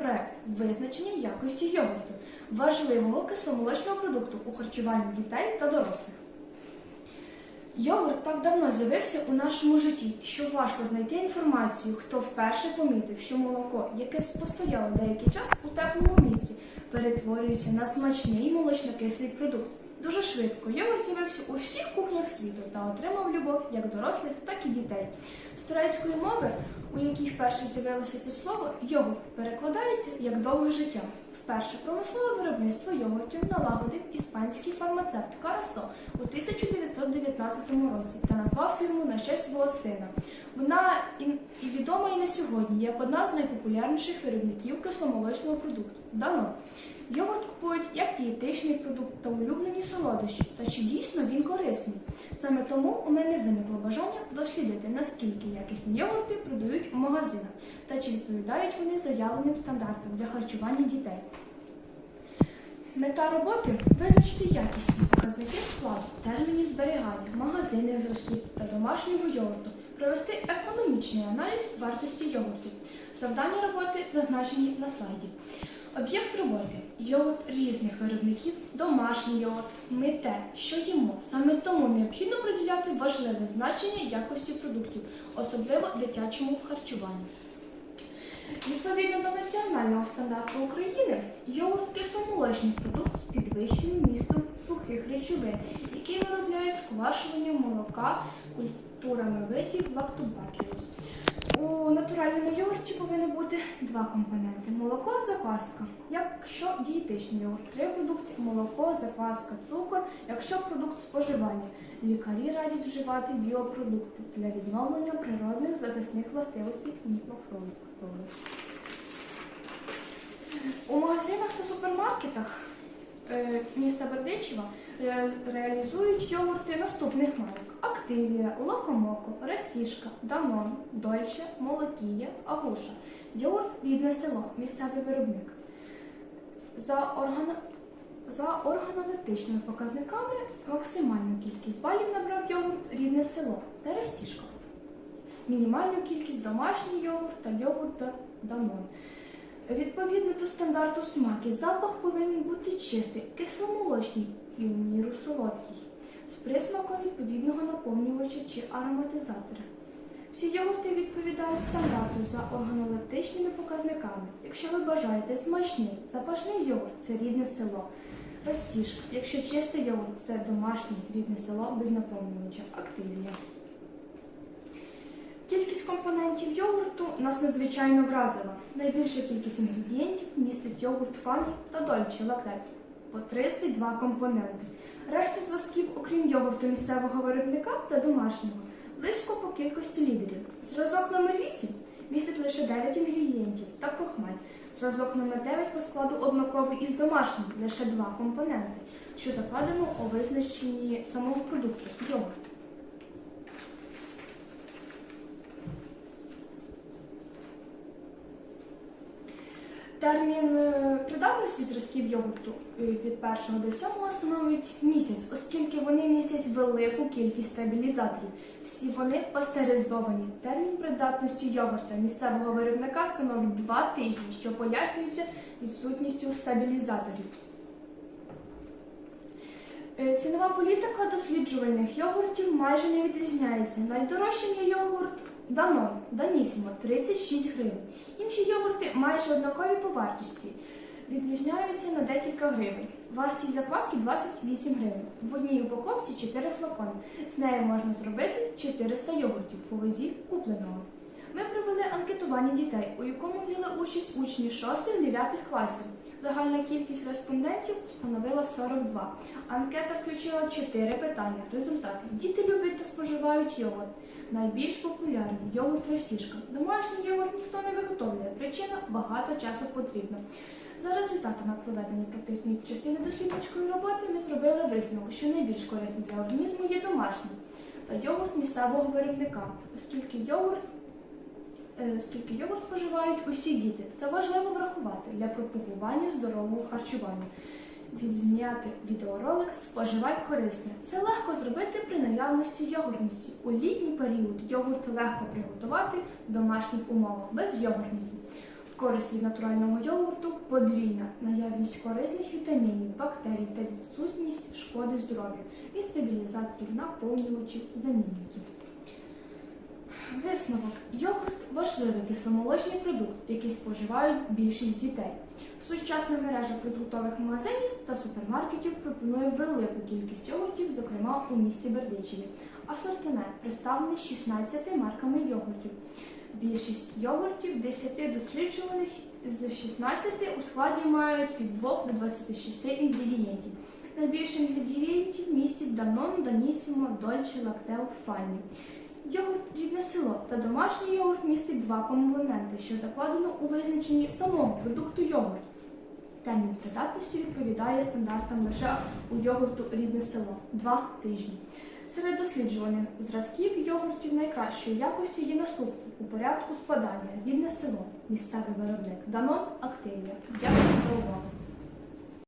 проект визначення якості йогурту, важливого кисломолочного продукту у харчуванні дітей та дорослих. Йогурт так давно з'явився у нашому житті, що важко знайти інформацію, хто вперше помітив, що молоко, яке постояло деякий час у теплому місті, перетворюється на смачний молочно-кислий продукт. Дуже швидко йогурт з'явився у всіх кухнях світу та отримав любов як дорослих, так і дітей. З турецької мови, у якій вперше з'явилося це слово, йогурт перекладається як довге життя. Вперше промислове виробництво йогуртів налагодив іспанський фармацевт Карасо у 1919 році та назвав фірму на честь свого сина. Вона і, відома і на сьогодні як одна з найпопулярніших виробників кисломолочного продукту. Дано. Йогурт купують як дієтичний продукт та улюблені солодощі, та чи дійсно він корисний. Саме тому у мене виникло бажання дослідити, наскільки якісні йогурти продають у магазинах та чи відповідають вони заявленим стандартам для харчування дітей. Мета роботи визначити якісні показники складу, термінів зберігання, магазинних зразків та домашнього йогурту, провести економічний аналіз вартості йогуртів. Завдання роботи зазначені на слайді. Об'єкт роботи йогурт різних виробників, домашній йогурт, ми те, що їмо. Саме тому необхідно приділяти важливе значення якості продуктів, особливо дитячому харчуванню. Відповідно до національного стандарту України, йогурт кисломолочний продукт з підвищеним містом сухих речовин, який виробляють сквашування молока культурами видів лактобакілус. У натуральному йогурті повинно бути два компоненти: молоко, закваска. Якщо дієтичний йогурт, три продукти молоко, закваска, цукор, якщо продукт споживання. Лікарі радять вживати біопродукти для відновлення природних захисних властивостей мікрофлори. У магазинах та супермаркетах міста Бердичева реалізують йогурти наступних марок: Активія, Локомоко, Рестішка, Данон, Дольче, Молокія, Агуша. Йогурт рідне село, місцевий виробник. За, органа... За органолептичними показниками максимальну кількість балів набрав йогурт рідне село та Рестішка. Мінімальну кількість домашній йогурт та йогурт Данон. Відповідно до стандарту смаки, запах повинен бути чистий, кисломолочний і у міру солодкий, з присмаком відповідного наповнювача чи ароматизатора. Всі йогурти відповідають стандарту за органолептичними показниками. Якщо ви бажаєте смачний, запашний йогурт це рідне село. Ростішка. Якщо чистий йогурт, це домашнє рідне село без наповнювача. Активія. Кількість компонентів йогурту нас надзвичайно вразила. Найбільша кількість інгредієнтів містить йогурт фані та дольче лакрет по 32 компоненти. Решта зразків, окрім йогурту місцевого виробника та домашнього, близько по кількості лідерів. Зразок номер 8 містить лише 9 інгредієнтів та крохмаль. Зразок номер 9 по складу однаковий із домашнім, лише 2 компоненти, що закладено у визначенні самого продукту йогурт. Термін е, придатності зразків йогурту від 1 до 7 становить місяць, оскільки вони містять велику кількість стабілізаторів. Всі вони пастеризовані. Термін придатності йогурта місцевого виробника становить 2 тижні, що пояснюється відсутністю стабілізаторів. Е, Цінова політика досліджувальних йогуртів майже не відрізняється. Найдорожчим є йогурт Данон, Данісімо 36 гривень. Інші йогурти майже однакові по вартості. Відрізняються на декілька гривень. Вартість закваски 28 гривень. В одній упаковці 4 флакони. З нею можна зробити 400 йогуртів по вазі купленого. Ми провели анкетування дітей, у якому взяли участь учні 6-9 класів. Загальна кількість респондентів становила 42. Анкета включила 4 питання. Результати. Діти люблять та споживають йогурт. Найбільш популярний йогурт ростішка. Домашній йогурт ніхто не виготовлює. Причина багато часу потрібно. За результатами проведення практичної частини дослідницької роботи ми зробили висновок, що найбільш корисним для організму є домашній та йогурт місцевого виробника, оскільки йогурт е, оскільки йогурт споживають усі діти. Це важливо врахувати для пропагування здорового харчування. Відзняти відеоролик Споживай корисне. Це легко зробити при наявності йогуртниці. У літній період йогурт легко приготувати в домашніх умовах без йогуртниці. Користь від натурального йогурту подвійна, наявність корисних вітамінів, бактерій та відсутність шкоди здоров'ю і стабілізаторів, наповнювачів, замінників. Висновок. Йогурт важливий кисломолочний продукт, який споживають більшість дітей. Сучасна мережа продуктових магазинів та супермаркетів пропонує велику кількість йогуртів, зокрема у місті Бердичеві. Асортимент представлений 16 марками йогуртів. Більшість йогуртів 10 досліджуваних з 16 у складі мають від 2 до 26 інгредієнтів. Найбільше інгредієнтів містять Данон, Данісімо, Дольче, Лактел, Фані. Йогурт рідне та домашній йогурт містить два компоненти, що закладено у визначенні самого продукту йогурт. Термін придатності відповідає стандартам лише у йогурту рідне село 2 тижні. Серед досліджуваних зразків йогуртів найкращої якості є наступні у порядку складання рідне село, місцевий виробник Данон Активія. Дякую за увагу.